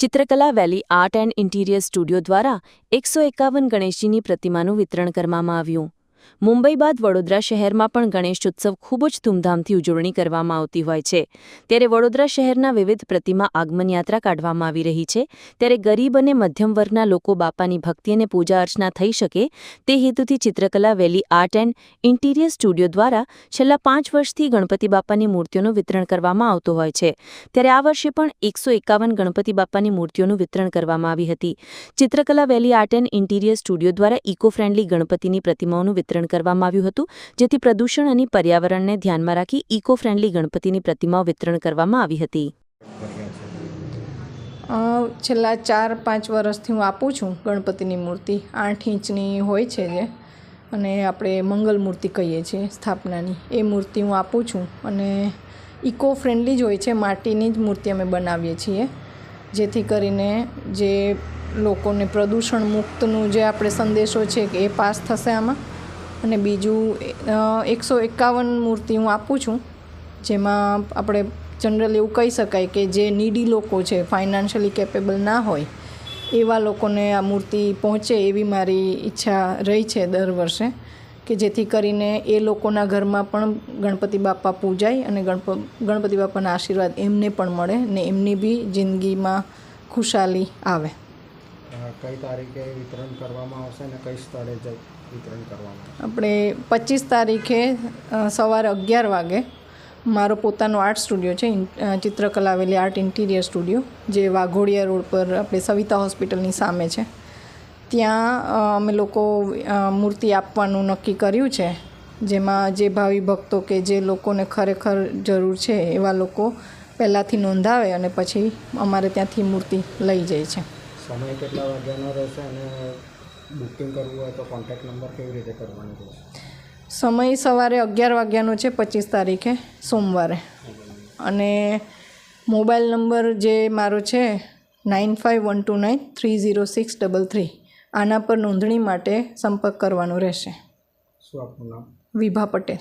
Chitrakala valley art and interior studio દ્વારા એકસો એકાવન ગણેશજીની પ્રતિમાનું વિતરણ કરવામાં આવ્યું. મુંબઈ બાદ વડોદરા શહેરમાં પણ ગણેશ ઉત્સવ ખૂબ જ ધૂમધામથી ઉજવણી કરવામાં આવતી હોય છે. ત્યારે વડોદરા શહેરના વિવિધ પ્રતિમા આગમન યાત્રા કાઢવામાં આવી રહી છે. ત્યારે ગરીબ અને મધ્યમ વર્ગના લોકો બાપાની ભક્તિ અને પૂજા અર્ચના થઈ શકે તે હેતુથી Chitrakala valley art and interior studio દ્વારા છેલ્લા પાંચ વર્ષથી ગણપતિ બાપાની મૂર્તિઓનું વિતરણ કરવામાં આવતું હોય છે. ત્યારે આ વર્ષે પણ એકસો એકાવન ગણપતિ બાપાની મૂર્તિઓનું વિતરણ કરવામાં આવી હતી. Chitrakala valley art and interior studio દ્વારા ઇકો ફ્રેન્ડલી ગણપતિની પ્રતિમાઓનું વિતરણ કરવામાં આવ્યું હતું, જેથી પ્રદૂષણ અને પર્યાવરણને ધ્યાનમાં રાખી ઇકો ફ્રેન્ડલી ગણપતિની પ્રતિમાઓ વિતરણ કરવામાં આવી હતી. છેલ્લા ચાર પાંચ વર્ષથી હું આપું છું ગણપતિની મૂર્તિ. આઠ ઇંચની હોય છે જે, અને આપણે મંગલ મૂર્તિ કહીએ છીએ સ્થાપનાની. એ મૂર્તિ હું આપું છું અને ઇકો ફ્રેન્ડલી જ હોય છે, માટીની જ મૂર્તિ અમે બનાવીએ છીએ, જેથી કરીને જે લોકોને પ્રદૂષણ મુક્તનું જે આપણે સંદેશો છે કે એ પાસ થશે આમાં. અને બીજું એકસો એકાવન મૂર્તિ હું આપું છું, જેમાં આપણે જનરલ એવું કહી શકાય કે જે નીડી લોકો છે ફાઇનાન્શિયલી કેપેબલ ના હોય, એવા લોકોને આ મૂર્તિ પહોંચે એવી મારી ઈચ્છા રહી છે દર વર્ષે, કે જેથી કરીને એ લોકોના ઘરમાં પણ ગણપતિ બાપા પૂજાય અને ગણપ, ગણપતિ બાપાના આશીર્વાદ એમને પણ મળે ને એમની બી જિંદગીમાં ખુશાલી આવે. કઈ તારીખે વિતરણ કરવામાં આવશે અને કઈ સ્થળે વિતરણ કરવામાં આવશે? આપણે પચીસ તારીખે સવારે અગિયાર વાગે મારો પોતાનો આર્ટ સ્ટુડિયો છે ચિત્રકલા આવેલી આર્ટ ઇન્ટિરિયર સ્ટુડિયો, જે વાઘોડિયા રોડ પર આપણે સવિતા હોસ્પિટલની સામે છે. ત્યાં અમે લોકો મૂર્તિ આપવાનું નક્કી કર્યું છે, જેમાં જે ભાવિ ભક્તો કે જે લોકોને ખરેખર જરૂર છે એવા લોકો પહેલાંથી નોંધાવે અને પછી અમારે ત્યાંથી મૂર્તિ લઈ જાય છે. સમય કેટલા વાગ્યાનો રહેશે અને બુકિંગ કરવું હોય તો કોન્ટેક્ટ નંબર કેવી રીતે કરવાનો રહેશે સમય સવારે અગિયાર વાગ્યાનો છે પચીસ તારીખે સોમવારે. અને મોબાઈલ નંબર જે મારો છે nine five one two nine three zero six double three. આના પર નોંધણી માટે સંપર્ક કરવાનો રહેશે. શું આપનું નામ? વિભા પટેલ.